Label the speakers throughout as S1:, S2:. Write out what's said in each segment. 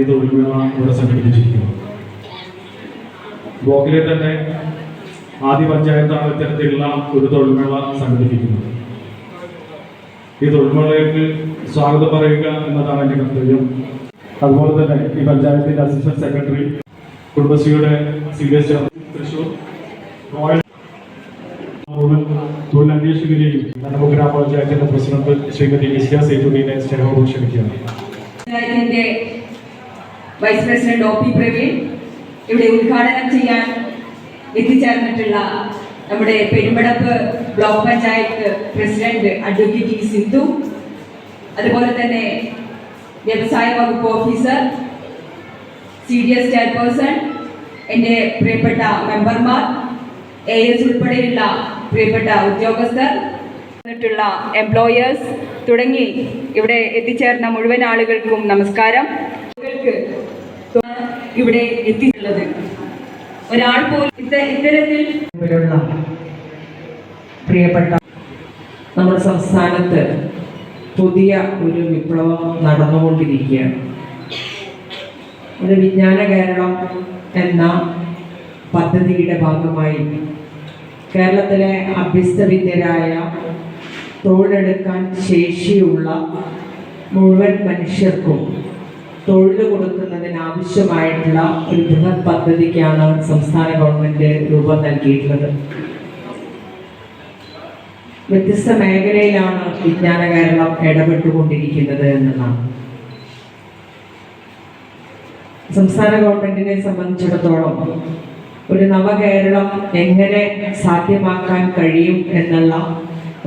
S1: ഈ തൊഴിൽമേള ഇവിടെ സംഘടിപ്പിച്ചിരിക്കുന്നത് ബ്ലോക്കിലെ തന്നെ ആദ്യ പഞ്ചായത്താണ് ഇത്തരത്തിലുള്ള ഒരു തൊഴിൽമേള സംഘടിപ്പിക്കുന്നത്. ഈ തൊഴിൽമേളയ്ക്ക് സ്വാഗതം പറയുക എന്നതാണ് എന്റെ കർത്തവ്യം. അതുപോലെ തന്നെ ഈ പഞ്ചായത്തിന്റെ അസിസ്റ്റന്റ് സെക്രട്ടറി കുടുംബശ്രീയുടെ C D S Thrissur royal മുഴുവൻ തൊഴിലന്വേഷകരെയും കണ്ണൂർ ഗ്രാമപഞ്ചായത്തിന്റെ പ്രസിഡന്റ് ശ്രീമതി ഇസ്യ സേതുവിനെ സ്നേഹവും ക്ഷണിക്കുകയാണ്.
S2: Vice president O P Praveen ഇവിടെ ഉദ്ഘാടനം ചെയ്യാൻ എത്തിച്ചേർന്നിട്ടുള്ള നമ്മുടെ Perumpadappu block panchayat president advocate E Sindhu അതുപോലെ തന്നെ വ്യവസായ വകുപ്പ് officer C D S chairperson എന്റെ പ്രിയപ്പെട്ട മെമ്പർമാർ എ എസ് ഉൾപ്പെടെയുള്ള പ്രിയപ്പെട്ട ഉദ്യോഗസ്ഥർ ിട്ടുള്ള എംപ്ലോയേഴ്സ് തുടങ്ങി ഇവിടെ എത്തിച്ചേർന്ന മുഴുവൻ ആളുകൾക്കും നമസ്കാരം. ഇവിടെ എത്തിയിട്ടുള്ളത്. ഒരാൾ പോലും ഇത്ത- ഇത്തരത്തിൽ
S3: പ്രിയപ്പെട്ട നമ്മുടെ സംസ്ഥാനത്ത് പുതിയ ഒരു വിപ്ലവം നടന്നുകൊണ്ടിരിക്കുകയാണ്. ഒരു വിജ്ഞാന കേരളം എന്ന പദ്ധതിയുടെ ഭാഗമായി കേരളത്തിലെ അഭ്യസ്തവിദ്യരായ തൊഴിലെടുക്കാൻ ശേഷിയുള്ള മുഴുവൻ മനുഷ്യർക്കും തൊഴിൽ കൊടുക്കുന്നതിന് ആവശ്യമായിട്ടുള്ള ഒരു ബൃഹത് പദ്ധതിക്കാണ് സംസ്ഥാന ഗവൺമെന്റ് രൂപം നൽകിയിട്ടുള്ളത്. വ്യത്യസ്ത മേഖലയിലാണ് വിജ്ഞാന കേരളം ഇടപെട്ടുകൊണ്ടിരിക്കുന്നത് എന്നതാണ്. സംസ്ഥാന ഗവൺമെന്റിനെ സംബന്ധിച്ചിടത്തോളം ഒരു നവകേരളം എങ്ങനെ സാധ്യമാക്കാൻ കഴിയും എന്നുള്ള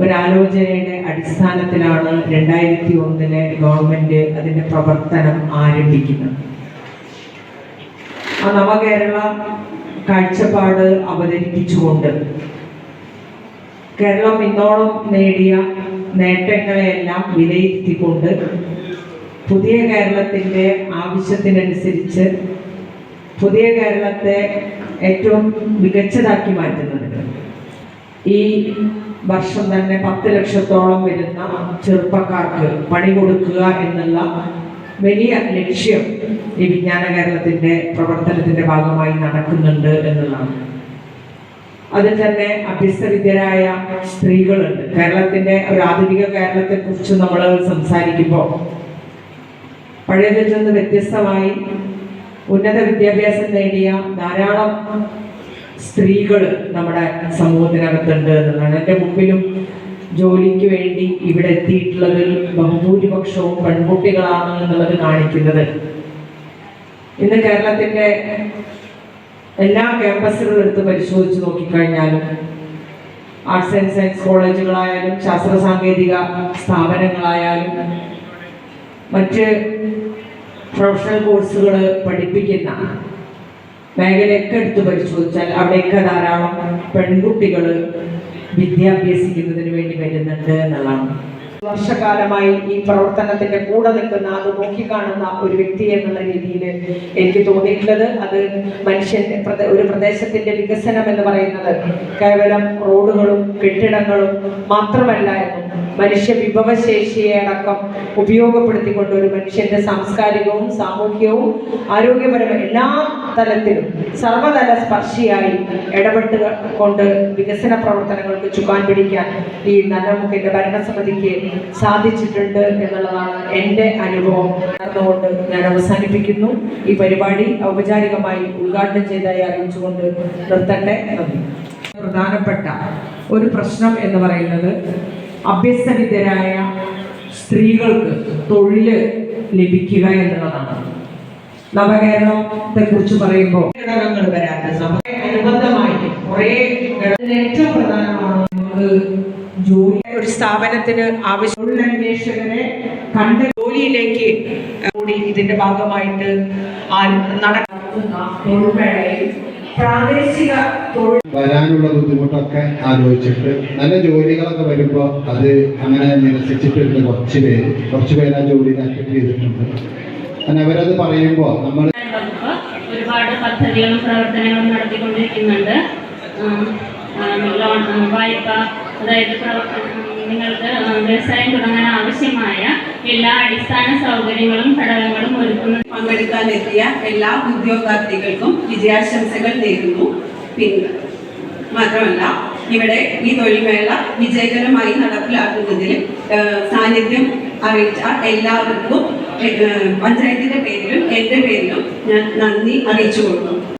S3: ഒരാലോചനയുടെ അടിസ്ഥാനത്തിലാണ് രണ്ടായിരത്തി ഒന്നിലെ ഗവൺമെന്റ് അതിന്റെ പ്രവർത്തനം ആരംഭിക്കുന്നത്. ആ നവകേരള കാഴ്ചപ്പാട് അവതരിപ്പിച്ചുകൊണ്ട് കേരളം ഇന്നോളം നേടിയ നേട്ടങ്ങളെയെല്ലാം വിലയിരുത്തിക്കൊണ്ട് പുതിയ കേരളത്തിന്റെ ആവശ്യത്തിനനുസരിച്ച് പുതിയ കേരളത്തെ ഏറ്റവും മികച്ചതാക്കി മാറ്റുന്നത് ഈ വർഷം തന്നെ പത്ത് ലക്ഷത്തോളം വരുന്ന ചെറുപ്പക്കാർക്ക് പണി കൊടുക്കുക എന്നുള്ള വലിയ ലക്ഷ്യം ഈ വിജ്ഞാന കേരളത്തിന്റെ പ്രവർത്തനത്തിന്റെ ഭാഗമായി നടക്കുന്നുണ്ട് എന്നുള്ളതാണ്. അതിൽ തന്നെ അഭ്യസ്തവിദ്യരായ സ്ത്രീകളുണ്ട്. കേരളത്തിന്റെ ഒരു ആധുനിക കേരളത്തെ കുറിച്ച് നമ്മൾ സംസാരിക്കുമ്പോൾ പഴയതിൽ നിന്ന് വ്യത്യസ്തമായി ഉന്നത വിദ്യാഭ്യാസം നേടിയ ധാരാളം സ്ത്രീകൾ നമ്മുടെ സമൂഹത്തിനകത്തുണ്ട് എന്നുള്ളതാണ് എന്റെ മുമ്പിലും ജോലിക്ക് വേണ്ടി ഇവിടെ എത്തിയിട്ടുള്ളതിൽ ബഹുഭൂരിപക്ഷവും പെൺകുട്ടികളാണ് എന്നുള്ളത് കാണിക്കുന്നത്. ഇന്ന് കേരളത്തിന്റെ എല്ലാ ക്യാമ്പസുകളും എടുത്ത് പരിശോധിച്ച് നോക്കിക്കഴിഞ്ഞാലും ആർട്സ് ആൻഡ് സയൻസ് കോളേജുകളായാലും ശാസ്ത്ര സാങ്കേതിക സ്ഥാപനങ്ങളായാലും മറ്റ് പ്രൊഫഷണൽ കോഴ്സുകൾ പഠിപ്പിക്കുന്ന മേഖലയൊക്കെ എടുത്ത് പരിശോധിച്ചാൽ അവിടെയൊക്കെ ധാരാളം പെൺകുട്ടികൾ വിദ്യാഭ്യസിക്കുന്നതിന് വേണ്ടി വരുന്നുണ്ട് എന്നുള്ളതാണ്. വർഷകാലമായി ഈ പ്രവർത്തനത്തിന്റെ കൂടെ നിൽക്കുന്ന അത് നോക്കിക്കാണുന്ന ഒരു വ്യക്തി എന്നുള്ള രീതിയിൽ എനിക്ക് തോന്നിയിട്ടുള്ളത് അത് മനുഷ്യന്റെ ഒരു പ്രദേശത്തിന്റെ വികസനം എന്ന് പറയുന്നത് കേവലം റോഡുകളും കെട്ടിടങ്ങളും മാത്രമല്ല എന്നും മനുഷ്യ വിഭവശേഷിയെ അടക്കം ഉപയോഗപ്പെടുത്തിക്കൊണ്ട് ഒരു മനുഷ്യന്റെ സാംസ്കാരികവും സാമൂഹികവും ആരോഗ്യപരവും എല്ലാ തലത്തിലും സർവതല സ്പർശിയായി ഇടപെട്ട് കൊണ്ട് വികസന പ്രവർത്തനങ്ങൾക്ക് ചുക്കാൻ പിടിക്കാൻ ഈ നല്ലമുഖിന്റെ ഭരണസമിതിക്ക് സാധിച്ചിട്ടുണ്ട് എന്നുള്ളതാണ് എന്റെ അനുഭവം. നടന്നുകൊണ്ട് ഞാൻ അവസാനിപ്പിക്കുന്നു. ഈ പരിപാടി ഔപചാരികമായി ഉദ്ഘാടനം ചെയ്തതായി അറിയിച്ചുകൊണ്ട് നിർത്തട്ടെ. നന്ദി. പ്രധാനപ്പെട്ട ഒരു പ്രശ്നം എന്ന് പറയുന്നത് അഭ്യസ്തവിദ്യരായ സ്ത്രീകൾക്ക് തൊഴിൽ ലഭിക്കുക എന്നുള്ളതാണ്. നവകേരളത്തെ കുറിച്ച് പറയുമ്പോൾ ഘടകങ്ങൾ വരാറുണ്ട് നമുക്ക് അനുബന്ധമായിട്ട് കുറേ ഏറ്റവും പ്രധാനമാണ് ജോലി. ഒരു സ്ഥാപനത്തിന് ആവശ്യം തൊഴിലന്വേഷകരെ കണ്ട ജോലിയിലേക്ക് കൂടി ഇതിന്റെ ഭാഗമായിട്ട് നടക്കുന്ന തൊഴിൽമേളയിൽ പ്രാദേശിക തൊഴിൽ
S4: വരാനുള്ള ബുദ്ധിമുട്ടൊക്കെ ആലോചിച്ചിട്ട് നല്ല ജോലികളൊക്കെ വരുമ്പോൾ അത് അങ്ങനെ നിരസിച്ചിട്ടുണ്ട് കുറച്ച് പേര്. കുറച്ച് പേര് ആ ജോലിയിൽ അറ്റൻഡ് ചെയ്തിട്ടുണ്ട്. അങ്ങനെ അവരത് പറയുമ്പോൾ നമ്മൾ
S5: ഒരുപാട് പദ്ധതികളും പ്രവർത്തനങ്ങളും നടത്തിക്കൊണ്ടിരിക്കുന്നുണ്ട്. ലോൺ വായ്പ അതായത് നിങ്ങൾക്ക് വ്യവസായം തുടങ്ങാൻ ആവശ്യമായ എല്ലാ അടിസ്ഥാന സൗകര്യങ്ങളും ഘടകങ്ങളും ഒരുക്കുന്ന.
S6: പങ്കെടുക്കാനെത്തിയ എല്ലാ ഉദ്യോഗാർത്ഥികൾക്കും വിജയാശംസകൾ നേരുന്നു. പിന്നെ മാത്രമല്ല ഇവിടെ ഈ തൊഴിൽമേള വിജയകരമായി നടപ്പിലാക്കുന്നതിൽ സാന്നിധ്യം അറിയിച്ച എല്ലാവർക്കും പഞ്ചായത്തിന്റെ പേരിലും എന്റെ പേരിലും ഞാൻ നന്ദി അറിയിച്ചു കൊടുക്കുന്നു.